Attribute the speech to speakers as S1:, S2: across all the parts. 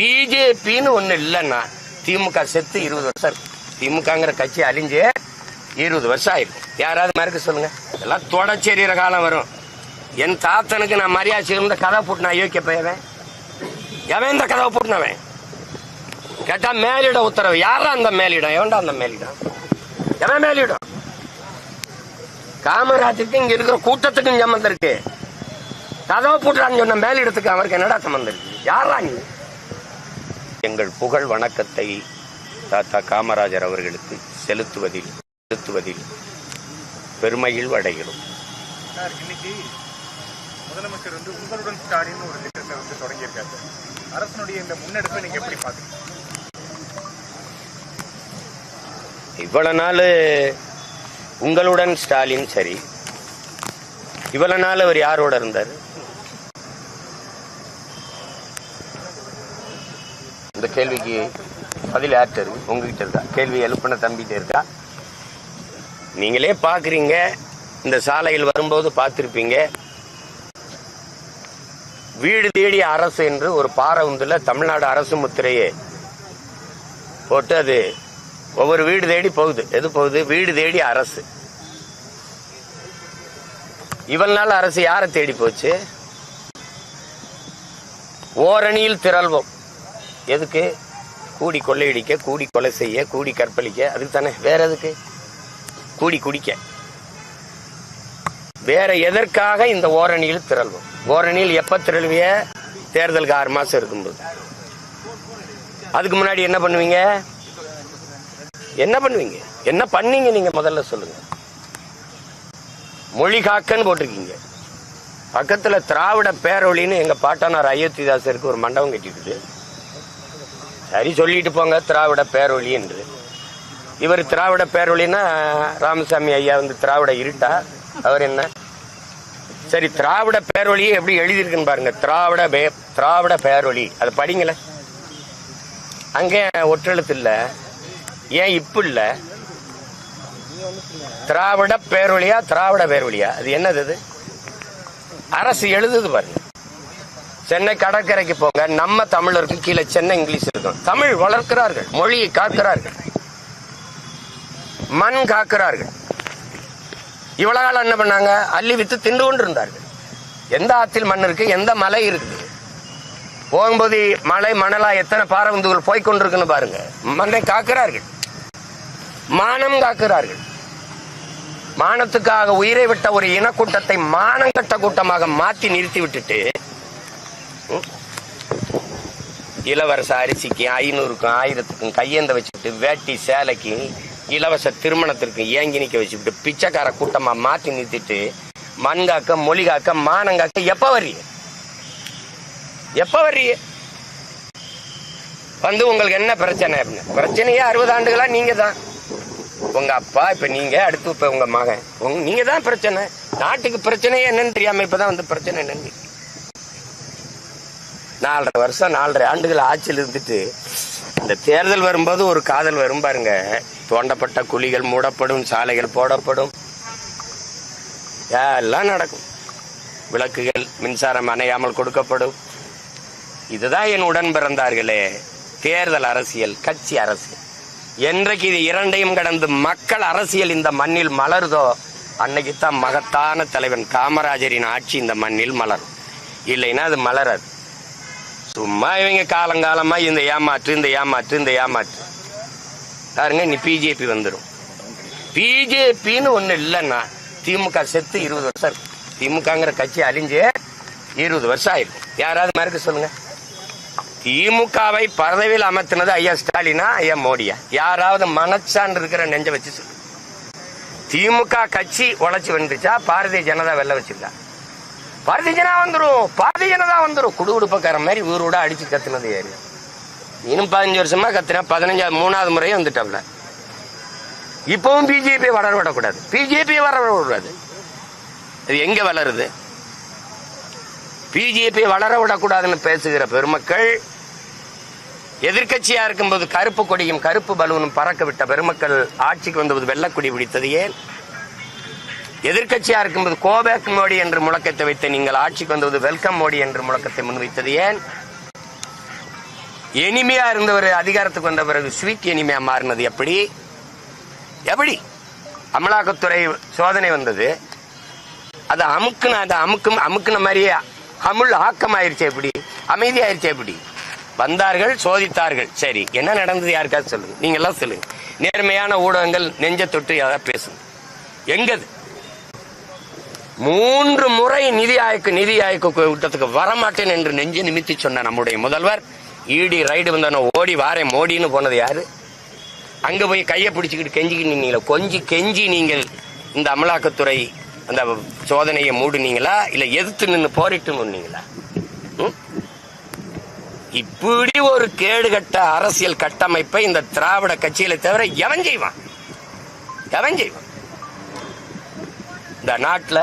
S1: பிஜேபின்னு ஒண்ணு இல்லைன்னா திமுக செத்து இருபது வருஷம் திமுகங்கிற கட்சி அழிஞ்சு இருபது வருஷம் ஆயிருக்கும் யாராவது மறுக்க சொல்லுங்க. எல்லாம் தொடச்செறிகிற காலம் வரும். என் தாத்தனுக்கு நான் மரியாதை செய்யணும் கதை போட்டு நான் யோக்கிய போயவன் எவன் இந்த கதவை போட்டுனவன் கேட்டா மேலிட உத்தரவு. யாரா அந்த மேலிடம்? எவன்டா அந்த மேலிடம்? எவன் மேலிடம்? காமராஜருக்கு இங்க இருக்கிற கூட்டத்துக்கும் சம்மந்தம் இருக்கு. கதவை போட்டுறான்னு சொன்ன மேலிடத்துக்கு அவருக்கு என்னடா சம்மந்தம் இருக்கு? யாரா நீ? எங்கள் புகழ் வணக்கத்தை தாத்தா காமராஜர் அவர்களுக்கு செலுத்துவதில் செலுத்துவதில் பெருமையில் அடைகிறோம்.
S2: சார் இன்னைக்கு முதலமைச்சர் வந்து உங்களுடன் ஸ்டாலின் ஒரு திட்டத்தை வந்து தொடங்கியிருக்காரு. அரசனுடைய இந்த முன்னெடுப்பை நீங்க எப்படி பாக்குறீங்க
S1: இவ்வளவு நாள் உங்களுடன் ஸ்டாலின் சரி. இவ்வளவு நாள் அவர் யாரோட இருந்தார்? இந்த கேள்விக்கு பதில் யார்கிட்ட இருக்கு உங்ககிட்ட இருக்கா? கேள்வி எழுப்பின தம்பிகிட்ட இருக்கா? நீங்களே பார்க்குறீங்க. இந்த சாலையில் வரும்போது பார்த்திருப்பீங்க. வீடு தேடி அரசு என்று ஒரு பாரவுந்துல தமிழ்நாடு அரசு முத்திரையே. போட்டு அது ஒவ்வொரு வீடு தேடி போகுது. எது போகுது? வீடு தேடி அரசு. இவள் நாள் அரசு யாரை தேடி போச்சு? ஓரணியில் திரள்வோம். எதுக்கு? கூடி கொள்ளையடிக்க கூடி கொலை செய்ய கூடி கற்பழிக்க அதுக்கு தானே வேற எதுக்கு? கூடி குடிக்க. வேற எதற்காக இந்த ஓரணியில் திரள்வோம்? ஓரணியில் எப்ப திரள்விய? தேர்தலுக்கு ஆறு மாசம் இருக்கும்போது. அதுக்கு முன்னாடி என்ன பண்ணுவீங்க? என்ன பண்ணுவீங்க? என்ன பண்ணீங்க நீங்க முதல்ல சொல்லுங்க. மொழி காக்கன்னு போட்டிருக்கீங்க. பக்கத்துல திராவிட பேரொழின்னு எங்க பாட்டனார் அயோத்திதாசருக்கு ஒரு மண்டபம் கட்டிட்டு சரி சொல்லிட்டு போங்க திராவிட பேரொழி என்று. இவர் திராவிட பேரொழின்னா ராமசாமி ஐயா வந்து திராவிட இருட்டா? அவர் என்ன? சரி திராவிட பேரொழியை எப்படி எழுதியிருக்குன்னு பாருங்க. திராவிட பே திராவிட பேரொழி. அதை படிங்கள அங்கே ஒற்றெழுத்து இல்லை ஏன் இப்போ இல்லை? திராவிட பேரொழியா திராவிட பேரொழியா? அது என்னது அது? அரசு எழுதுது பாருங்க. சென்னை கடற்கரைக்கு போங்க. நம்ம தமிழருக்கு கீழே சென்னை இங்கிலீஷ் இருக்கும். தமிழ் வளர்க்கிறார்கள். மொழியை காக்கிறார்கள். மண் காக்கிறார்கள். இவ்வளவு காலம் என்ன பண்ணாங்க? அள்ளி வித்து திண்டு கொண்டு இருந்தார்கள் எந்த ஆத்தில் மண் இருக்கு? எந்த மலை இருக்குது? போகும்போது மலை மணலா எத்தனை பாரவந்துகள் போய் கொண்டிருக்குன்னு பாருங்க. மண்ணை காக்கிறார்கள். மானம் காக்கிறார்கள். மானத்துக்காக உயிரை விட்ட ஒரு இனக்கூட்டத்தை மானங்கட்ட கூட்டமாக மாத்தி நிறுத்தி விட்டுட்டு இருக்கும் இளவரச அரிசிக்கு ஐநூறுக்கும் ஆயிரத்துக்கும் கையேந்த வச்சுட்டு வேட்டி சேலைக்கு இலவச திருமணத்திற்கு ஏங்கி நிக்க வச்சுட்டு பிச்சைக்கார கூட்டமா மாத்தி நிறுத்திட்டு மண் காக்க மானங்காக்க காக்க எப்ப வர்றீங்க எப்ப வர்றீங்க வந்து உங்களுக்கு என்ன பிரச்சனை அப்படின்னு? பிரச்சனையே அறுபது ஆண்டுகளா நீங்க தான் உங்க அப்பா இப்ப நீங்க அடுத்து இப்ப உங்க மகன். உங் நீங்க தான் பிரச்சனை. நாட்டுக்கு பிரச்சனையே என்னன்னு தெரியாம இப்பதான் வந்து பிரச்சனை என்னன்னு நாலரை வருஷம் நாலரை ஆண்டுகள் ஆட்சியில் இருந்துட்டு இந்த தேர்தல் வரும்போது ஒரு காதல் வரும் பாருங்க. தோண்டப்பட்ட குழிகள் மூடப்படும் சாலைகள் போடப்படும். எல்லாம் நடக்கும். விளக்குகள் மின்சாரம் அணையாமல் கொடுக்கப்படும். இதுதான் என் உடன் பிறந்தார்களே தேர்தல் அரசியல் கட்சி அரசியல். என்றைக்கு இது இரண்டையும் கடந்து மக்கள் அரசியல் இந்த மண்ணில் மலருதோ அன்னைக்கு தான் மகத்தான தலைவன் காமராஜரின் ஆட்சி இந்த மண்ணில் மலரும். இல்லைன்னா அது மலராது. சும்மா இவங்க காலங்காலமாக இந்த ஏமாற்று இந்த ஏமாற்று இந்த ஏமாற்று. பாருங்க நீ பிஜேபி வந்துடும் பிஜேபின்னு ஒன்று இல்லைன்னா திமுக செத்து இருபது வருஷம் இருக்கும் திமுகங்கிற கட்சி அழிஞ்சு இருபது வருஷம் ஆயிருக்கும் யாராவது மறுக்க சொல்லுங்க. திமுகவை பதவியில் அமர்த்தினது ஐயா ஸ்டாலினா ஐயா மோடியா? யாராவது மனச்சான்று இருக்கிற நெஞ்ச வச்சு சொல்லு. திமுக கட்சி உழைச்சி வந்துச்சா பாரதிய ஜனதா வெள்ள வச்சிருக்கா? பாரதிஜனா வந்துடும் பாரதிஜனா தான் வந்துடும் குடு குடுப்பக்காரன் மாதிரி ஊர் ஊடா அடிச்சு கத்துனது யாரு? இன்னும் பதினஞ்சு வருஷமா கத்துனா பதினஞ்சாவது மூணாவது முறையும் வந்துட்டோம்ல இப்பவும் பிஜேபி வளர விடக்கூடாது. பிஜேபி வளர விடக்கூடாது. அது எங்க வளருது? பிஜேபி வளர விடக்கூடாதுன்னு பேசுகிற பெருமக்கள் எதிர்கட்சியா இருக்கும்போது கருப்பு கொடியும் கருப்பு பலூனும் பறக்க விட்ட பெருமக்கள் ஆட்சிக்கு வந்தபோது வெள்ளக்கொடி பிடித்தது ஏன்? எதிர்கட்சியா இருக்கும்போது கோபேக் மோடி என்று முழக்கத்தை வைத்து நீங்கள் ஆட்சிக்கு வந்தது வெல்கம் மோடி என்று முழக்கத்தை முன்வைத்தது ஏன்? இனிமையா இருந்தவர் அதிகாரத்துக்கு வந்த பிறகு ஸ்வீட் இனிமையா மாறினது எப்படி? எப்படி? அமலாக்கத்துறை சோதனை வந்தது. அது அமுக்குன அது அமுக்கும் அமுக்குன மாதிரியே அமுல் ஆக்கம் ஆயிடுச்சு எப்படி? அமைதியாயிருச்சு எப்படி? வந்தார்கள் சோதித்தார்கள். சரி என்ன நடந்தது யாருக்காவது சொல்லுங்க. நீங்க எல்லாம் சொல்லுங்க. நேர்மையான ஊடகங்கள் நெஞ்ச தொட்டு யாராவது பேசுங்க. எங்கது? மூன்று முறை நிதி ஆய்க்கு நிதி ஆய்க்கு கூட்டத்துக்கு வரமாட்டேன் என்று நெஞ்சு நிமித்தி சொன்ன நம்முடைய முதல்வர். ஈடி ரைடு வந்தன ஓடி வாரேன் மோடின்னு போனது யாரு? அங்க போய் கையை பிடிச்சிக்கிட்டு கெஞ்சிக்கிட்டு நீங்களா கொஞ்சி கெஞ்சி நீங்கள் இந்த அமலாக்கத்துறை அந்த சோதனையை மூடுனீங்களா? இல்ல எதிர்த்து நின்று போரிட்டு நின்னீங்களா? இப்படி ஒரு கேடுகட்ட அரசியல் கட்டமைப்பை இந்த திராவிட கட்சியில தவிர எவன் செய்வான்? எவன் செய்வான்? இந்த நாட்டில்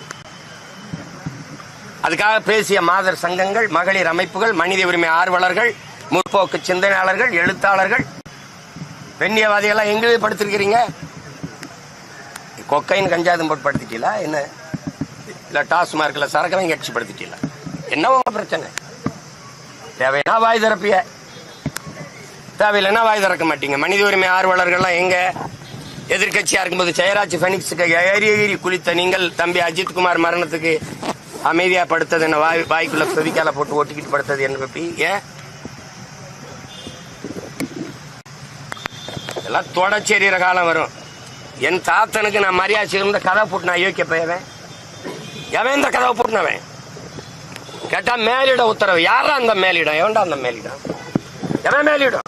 S1: அதுக்காக பேசிய மாதர் சங்கங்கள் மகளிர் அமைப்புகள் மனித உரிமை ஆர்வலர்கள் முற்போக்கு சிந்தனையாளர்கள் எழுத்தாளர்கள். பெண்ணியவாதிகளாக எங்கே படுத்திருக்கிறீங்க? கொக்கைன் கஞ்சாதம் போட்டு படுத்திட்டீங்களா? என்ன? இல்லை டாஸ்மார்க்கில் சரக்கெல்லாம் கட்சி படுத்திட்டீங்களா? என்ன உங்கள் பிரச்சனை? தேவைன்னா வாய் திறப்பிய. தேவையில்லைன்னா வாய் திறக்க மாட்டீங்க. மனித உரிமை ஆர்வலர்கள்லாம் எங்க? எதிர்க்கட்சியா இருக்கும்போது ஜெயராஜ் ஃபெனிக்ஸுக்கு ஏறி ஏறி குளித்த நீங்கள் தம்பி அஜித் குமார் மரணத்துக்கு அமைதியா படுத்தது என்ன வாய் வாய்க்குள்ள செவிக்கால போட்டு ஒட்டிக்கிட்டு படுத்தது என்ன பப்பி ஏன் எல்லாம் தொடச்சேரிகிற காலம் வரும். என் தாத்தனுக்கு நான் மரியாதை இருந்த கதை போட்டு யோக்கிய பையவன் எவன் இந்த கதவை போட்டுனவன் கேட்டா மேலிட உத்தரவு. யாரா அந்த மேலிடம்? எவன்டா அந்த மேலிடம்? எவன் மேலிடம்?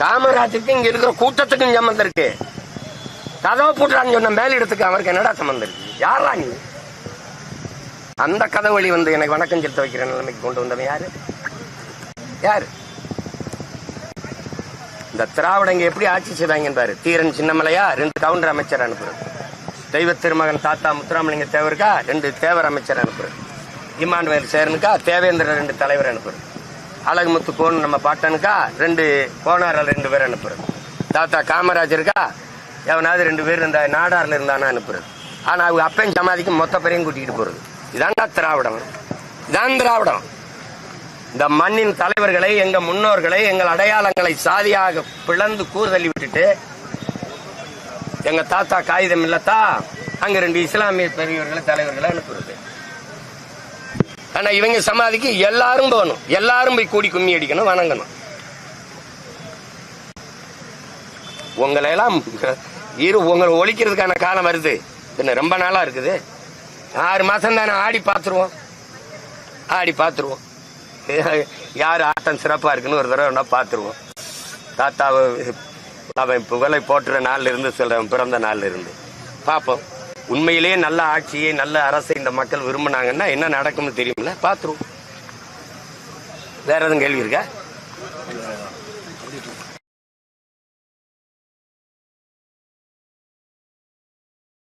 S1: காமராஜுக்கு இங்க இருக்கிற கூட்டத்துக்கும் சம்மந்தம் இருக்கு. கதவை போட்டுறான்னு சொன்ன மேலிடத்துக்கு அவருக்கு என்னடா சம்மந்தம் இருக்கு? யாரா நீ? அந்த கதை வழி வந்து எனக்கு வணக்கம் செலுத்த வைக்கிற நிலைமைக்கு கொண்டு வந்தவன் யாரு? யாரு? இந்த திராவிடங்க எப்படி ஆட்சி செய்தாங்க பாரு தீரன் சின்னமலையா ரெண்டு கவுண்டர் அமைச்சர் அனுப்புறது. தெய்வ திருமகன் தாத்தா முத்துராமலிங்க தேவருக்கா ரெண்டு தேவர் அமைச்சர் அனுப்புறது. இமானுவேல் சேரனுக்கா தேவேந்திரன் ரெண்டு தலைவர் அனுப்புறது. அழகுமுத்து கோன் நம்ம பாட்டனுக்கா ரெண்டு கோனாரில் ரெண்டு பேர் அனுப்புறது. தாத்தா காமராஜருக்கா எவனாவது ரெண்டு பேர் இருந்தா நாடாரில் இருந்தானா அனுப்புறது. ஆனால் அவங்க அப்பையும் சமாதிக்கு மொத்த பேரையும் கூட்டிகிட்டு போகிறது இதான்டா திராவிடம். இதான் திராவிடம். இந்த மண்ணின் தலைவர்களை எங்க முன்னோர்களை எங்கள் அடையாளங்களை சாதியாக பிளந்து கூறுதள்ளி விட்டுட்டு எங்க தாத்தா காகிதம் இல்லத்தா அங்க ரெண்டு இஸ்லாமிய பெரியவர்களை தலைவர்களை அனுப்புறது. ஆனா இவங்க சமாதிக்கு எல்லாரும் போகணும். எல்லாரும் போய் கூடி கும்மி அடிக்கணும் வணங்கணும். உங்களை எல்லாம் இரு உங்களை ஒழிக்கிறதுக்கான காலம் வருது. என்ன ரொம்ப நாளா இருக்குது. ஆறு மாதம் தானே ஆடி பார்த்துருவோம். ஆடி பார்த்துருவோம். யார் ஆட்டம் சிறப்பாக இருக்குன்னு ஒரு தடவை வேணா பார்த்துருவோம். தாத்தாவை அவன் புகழை போட்டுற நாளில் இருந்து சொல்கிறேன் பிறந்த நாளில் இருந்து பார்ப்போம். உண்மையிலேயே நல்ல ஆட்சியை நல்ல அரசை இந்த மக்கள் விரும்பினாங்கன்னா என்ன நடக்கும்னு தெரியும்ல பார்த்துருவோம். வேற எதுவும் கேள்வி இருக்கா?